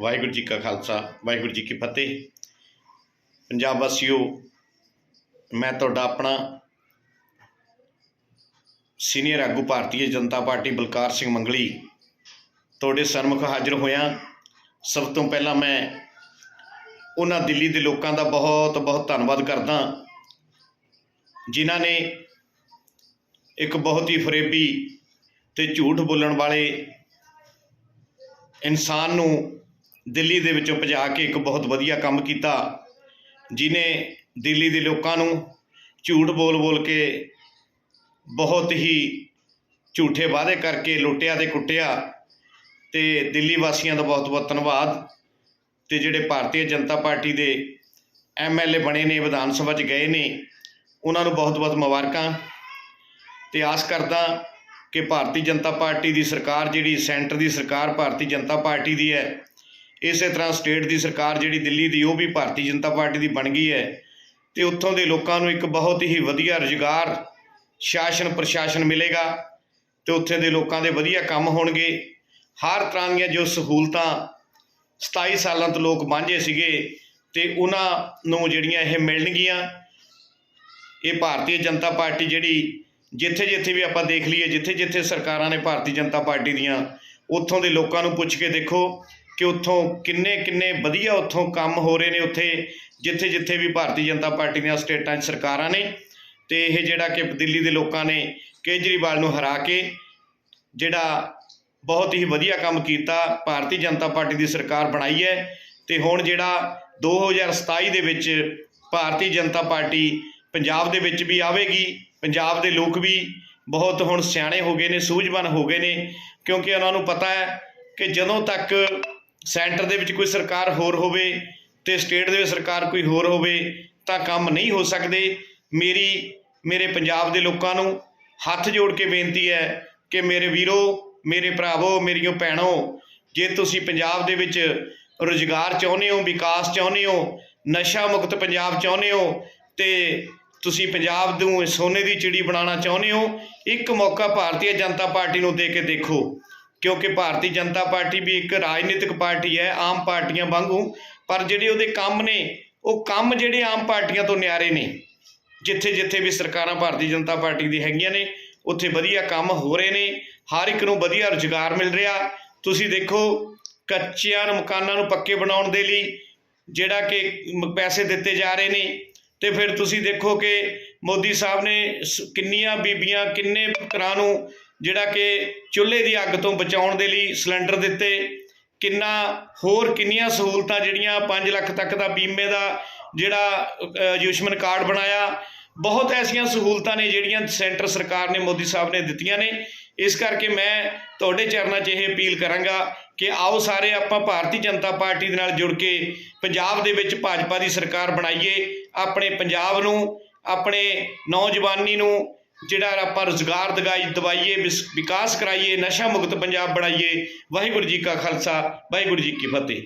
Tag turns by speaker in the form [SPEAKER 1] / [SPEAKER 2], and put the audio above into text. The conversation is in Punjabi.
[SPEAKER 1] ਵਾਹਿਗੁਰੂ ਜੀ ਕਾ ਖਾਲਸਾ, ਵਾਹਿਗੁਰੂ ਜੀ ਕੀ ਫਤਿਹ। ਪੰਜਾਬ ਵਾਸੀਓ, ਮੈਂ ਤੁਹਾਡਾ ਆਪਣਾ ਸੀਨੀਅਰ ਆਗੂ ਭਾਰਤੀ ਜਨਤਾ ਪਾਰਟੀ ਬਲਕਾਰ ਸਿੰਘ ਮੰਗਲੀ ਤੁਹਾਡੇ ਸਨਮੁਖ ਹਾਜ਼ਰ ਹੋਇਆ। ਸਭ ਤੋਂ ਪਹਿਲਾਂ ਮੈਂ ਉਹਨਾਂ ਦਿੱਲੀ ਦੇ ਲੋਕਾਂ ਦਾ ਬਹੁਤ ਬਹੁਤ ਧੰਨਵਾਦ ਕਰਦਾ ਜਿਨ੍ਹਾਂ ਨੇ ਇੱਕ ਬਹੁਤ ਹੀ ਫਰੇਬੀ ਤੇ ਝੂਠ ਬੋਲਣ ਵਾਲੇ ਇਨਸਾਨ ਨੂੰ ਦਿੱਲੀ ਦੇ ਵਿੱਚੋਂ ਭਜਾ ਕੇ ਇੱਕ ਬਹੁਤ ਵਧੀਆ ਕੰਮ ਕੀਤਾ ਜਿਨੇ ਦਿੱਲੀ ਦੇ ਲੋਕਾਂ ਨੂੰ ਝੂਠ ਬੋਲ-ਬੋਲ ਕੇ ਬਹੁਤ ਹੀ ਝੂਠੇ ਵਾਅਦੇ ਕਰਕੇ ਲੁੱਟਿਆ ਤੇ ਕੁੱਟਿਆ ਤੇ ਦਿੱਲੀ ਵਾਸੀਆਂ ਦਾ ਬਹੁਤ-ਬਹੁਤ ਧੰਨਵਾਦ ਤੇ ਜਿਹੜੇ ਭਾਰਤੀ ਜਨਤਾ ਪਾਰਟੀ ਦੇ ਐਮਐਲਏ ਬਣੇ ਨੇ, ਵਿਧਾਨ ਸਭਾ 'ਚ ਗਏ ਨੇ, ਉਹਨਾਂ ਨੂੰ ਬਹੁਤ-ਬਹੁਤ ਮੁਬਾਰਕਾਂ ਤੇ ਆਸ ਕਰਦਾ ਕਿ ਭਾਰਤੀ ਜਨਤਾ ਪਾਰਟੀ ਦੀ ਸਰਕਾਰ ਜਿਹੜੀ ਸੈਂਟਰ ਦੀ ਸਰਕਾਰ ਭਾਰਤੀ ਜਨਤਾ ਪਾਰਟੀ ਦੀ ਹੈ ਇਸੇ ਤਰ੍ਹਾਂ ਸਟੇਟ ਦੀ ਸਰਕਾਰ ਜਿਹੜੀ ਦਿੱਲੀ ਦੀ, ਉਹ ਵੀ ਭਾਰਤੀ ਜਨਤਾ ਪਾਰਟੀ ਦੀ ਬਣ ਗਈ ਹੈ ਤੇ ਉੱਥੋਂ ਦੇ ਲੋਕਾਂ ਨੂੰ ਇੱਕ ਬਹੁਤ ਹੀ ਵਧੀਆ ਰੁਜ਼ਗਾਰ, ਸ਼ਾਸਨ, ਪ੍ਰਸ਼ਾਸਨ ਮਿਲੇਗਾ ਤੇ ਉੱਥੇ ਦੇ ਲੋਕਾਂ ਦੇ ਵਧੀਆ ਕੰਮ ਹੋਣਗੇ। ਹਰ ਤਰ੍ਹਾਂ ਦੀਆਂ ਜੋ ਸਹੂਲਤਾਂ 27 ਸਾਲਾਂ ਤੋਂ ਲੋਕ ਵਾਂਝੇ ਸੀਗੇ ਤੇ ਉਹਨਾਂ ਨੂੰ ਜਿਹੜੀਆਂ ਇਹ ਮਿਲਣਗੀਆਂ, ਇਹ ਭਾਰਤੀ ਜਨਤਾ ਪਾਰਟੀ ਜਿਹੜੀ ਜਿੱਥੇ ਜਿੱਥੇ ਵੀ ਆਪਾਂ ਦੇਖ ਲਈਏ ਜਿੱਥੇ ਜਿੱਥੇ ਸਰਕਾਰਾਂ ਨੇ ਭਾਰਤੀ ਜਨਤਾ ਪਾਰਟੀ ਦੀਆਂ, ਉੱਥੋਂ ਦੇ ਲੋਕਾਂ ਨੂੰ ਪੁੱਛ ਕੇ ਦੇਖੋ। ਕਿ ਉੱਥੋਂ ਕਿੰਨੇ ਕਿੰਨੇ ਵਧੀਆ ਉੱਥੋਂ ਕੰਮ ਹੋ ਰਹੇ ਨੇ ਉੱਥੇ, ਜਿੱਥੇ ਜਿੱਥੇ ਵੀ ਭਾਰਤੀ ਜਨਤਾ ਪਾਰਟੀ ਦੀਆਂ ਸਟੇਟਾਂ 'ਚ ਸਰਕਾਰਾਂ ਨੇ। ਤੇ ਇਹ ਜਿਹੜਾ ਕਿ ਦਿੱਲੀ ਦੇ ਲੋਕਾਂ ਨੇ ਕੇਜਰੀਵਾਲ ਨੂੰ ਹਰਾ ਕੇ ਜਿਹੜਾ ਬਹੁਤ ਹੀ ਵਧੀਆ ਕੰਮ ਕੀਤਾ, ਭਾਰਤੀ ਜਨਤਾ ਪਾਰਟੀ ਦੀ ਸਰਕਾਰ ਬਣਾਈ ਹੈ। ਤੇ ਹੁਣ ਜਿਹੜਾ 2027 ਦੇ ਵਿੱਚ ਭਾਰਤੀ ਜਨਤਾ ਪਾਰਟੀ ਪੰਜਾਬ ਦੇ ਵਿੱਚ ਵੀ ਆਵੇਗੀ, ਪੰਜਾਬ ਦੇ ਲੋਕ ਵੀ ਬਹੁਤ ਹੁਣ ਸਿਆਣੇ ਹੋ ਗਏ ਨੇ, ਸੂਝਵਾਨ ਹੋ ਗਏ ਨੇ। ਕਿਉਂਕਿ ਉਹਨਾਂ ਨੂੰ ਪਤਾ ਹੈ ਕਿ ਜਦੋਂ ਤੱਕ ਸੈਂਟਰ ਦੇ ਵਿੱਚ ਕੋਈ ਸਰਕਾਰ ਹੋਰ ਹੋਵੇ ਤੇ ਸਟੇਟ ਦੇ ਵਿੱਚ ਸਰਕਾਰ ਕੋਈ ਹੋਰ ਹੋਵੇ ਤਾਂ ਕੰਮ ਨਹੀਂ ਹੋ ਸਕਦੇ। ਮੇਰੀ, ਮੇਰੇ ਪੰਜਾਬ ਦੇ ਲੋਕਾਂ ਨੂੰ ਹੱਥ ਜੋੜ ਕੇ ਬੇਨਤੀ ਹੈ ਕਿ ਮੇਰੇ ਵੀਰੋ, ਮੇਰੇ ਭਰਾਵੋ ਮੇਰੀਓ ਭੈਣੋ, ਜੇ ਤੁਸੀਂ ਪੰਜਾਬ ਦੇ ਵਿੱਚ ਰੁਜ਼ਗਾਰ ਚਾਹੁੰਦੇ ਹੋ, ਵਿਕਾਸ ਚਾਹੁੰਦੇ ਹੋ, ਨਸ਼ਾ ਮੁਕਤ ਪੰਜਾਬ ਚਾਹੁੰਦੇ ਹੋ ਤੇ ਤੁਸੀਂ ਪੰਜਾਬ ਨੂੰ ਸੋਨੇ ਦੀ ਚਿੜੀ ਬਣਾਉਣਾ ਚਾਹੁੰਦੇ ਹੋ, ਇੱਕ ਮੌਕਾ ਭਾਰਤੀ ਜਨਤਾ ਪਾਰਟੀ ਨੂੰ ਦੇ ਕੇ ਦੇਖੋ। ਕਿਉਂਕਿ ਭਾਰਤੀ ਜਨਤਾ ਪਾਰਟੀ ਵੀ ਇੱਕ ਰਾਜਨੀਤਿਕ ਪਾਰਟੀ ਹੈ, ਆਮ ਪਾਰਟੀਆਂ ਵਾਂਗੂ, ਪਰ ਜਿਹੜੇ ਉਹਦੇ ਕੰਮ ਨੇ, ਉਹ ਕੰਮ ਜਿਹੜੇ ਆਮ ਪਾਰਟੀਆਂ ਤੋਂ ਨਿਆਰੇ ਨੇ। ਜਿੱਥੇ ਜਿੱਥੇ ਵੀ ਸਰਕਾਰਾਂ ਭਾਰਤੀ ਜਨਤਾ ਪਾਰਟੀ ਦੀ ਹੈਗੀਆਂ ਨੇ, ਉੱਥੇ ਵਧੀਆ ਕੰਮ ਹੋ ਰਹੇ ਨੇ, ਹਰ ਇੱਕ ਨੂੰ ਵਧੀਆ ਰੁਜ਼ਗਾਰ ਮਿਲ ਰਿਹਾ। ਤੁਸੀਂ ਦੇਖੋ, ਕੱਚਿਆਂ ਨੂੰ ਮਕਾਨਾਂ ਨੂੰ ਪੱਕੇ ਬਣਾਉਣ ਦੇ ਲਈ ਜਿਹੜਾ ਕਿ ਪੈਸੇ ਦਿੱਤੇ ਜਾ ਰਹੇ ਨੇ। ਤੇ ਫਿਰ ਤੁਸੀਂ ਦੇਖੋ ਕਿ ਮੋਦੀ ਸਾਹਿਬ ਨੇ ਸ- ਕਿੰਨੀਆਂ ਬੀਬੀਆਂ, ਕਿੰਨੇ ਘਰਾਂ ਨੂੰ ਜਿਹੜਾ ਕਿ ਚੁੱਲ੍ਹੇ ਦੀ ਅੱਗ ਤੋਂ ਬਚਾਉਣ ਦੇ ਲਈ ਸਿਲੰਡਰ ਦਿੱਤੇ ਕਿੰਨਾ ਹੋਰ ਕਿੰਨੀਆਂ ਸਹੂਲਤਾਂ ਜਿਹੜੀਆਂ 5 ਲੱਖ ਤੱਕ ਦਾ ਬੀਮੇ ਦਾ ਜਿਹੜਾ ਅ, ਆਯੁਸ਼ਮਾਨ ਕਾਰਡ ਬਣਾਇਆ ਬਹੁਤ ਐਸੀਆਂ ਸਹੂਲਤਾਂ ਨੇ ਜਿਹੜੀਆਂ ਸੈਂਟਰ ਸਰਕਾਰ ਨੇ ਮੋਦੀ ਸਾਹਿਬ ਨੇ ਦਿੱਤੀਆਂ ਨੇ। ਇਸ ਕਰਕੇ ਮੈਂ ਤੁਹਾਡੇ ਚਰਨਾਂ 'ਚ ਇਹ ਅਪੀਲ ਕਰਾਂਗਾ ਕਿ ਆਓ ਸਾਰੇ ਆਪਾਂ ਭਾਰਤੀ ਜਨਤਾ ਪਾਰਟੀ ਦੇ ਨਾਲ ਜੁੜ ਕੇ ਪੰਜਾਬ ਦੇ ਵਿੱਚ ਭਾਜਪਾ ਦੀ ਸਰਕਾਰ ਬਣਾਈਏ ਆਪਣੇ ਪੰਜਾਬ ਨੂੰ ਆਪਣੇ ਨੌਜਵਾਨੀ ਨੂੰ ਜਿਹੜਾ ਆਪਾਂ ਰੁਜ਼ਗਾਰ ਦਗਾਈ, ਦਵਾਈਏ, ਵਿਸ- ਵਿਕਾਸ ਕਰਾਈਏ, ਨਸ਼ਾ ਮੁਕਤ ਪੰਜਾਬ ਬਣਾਈਏ, ਵਾਹਿਗੁਰੂ ਜੀ ਕਾ ਖਾਲਸਾ, ਵਾਹਿਗੁਰੂ ਜੀ ਕੀ ਫਤਿਹ।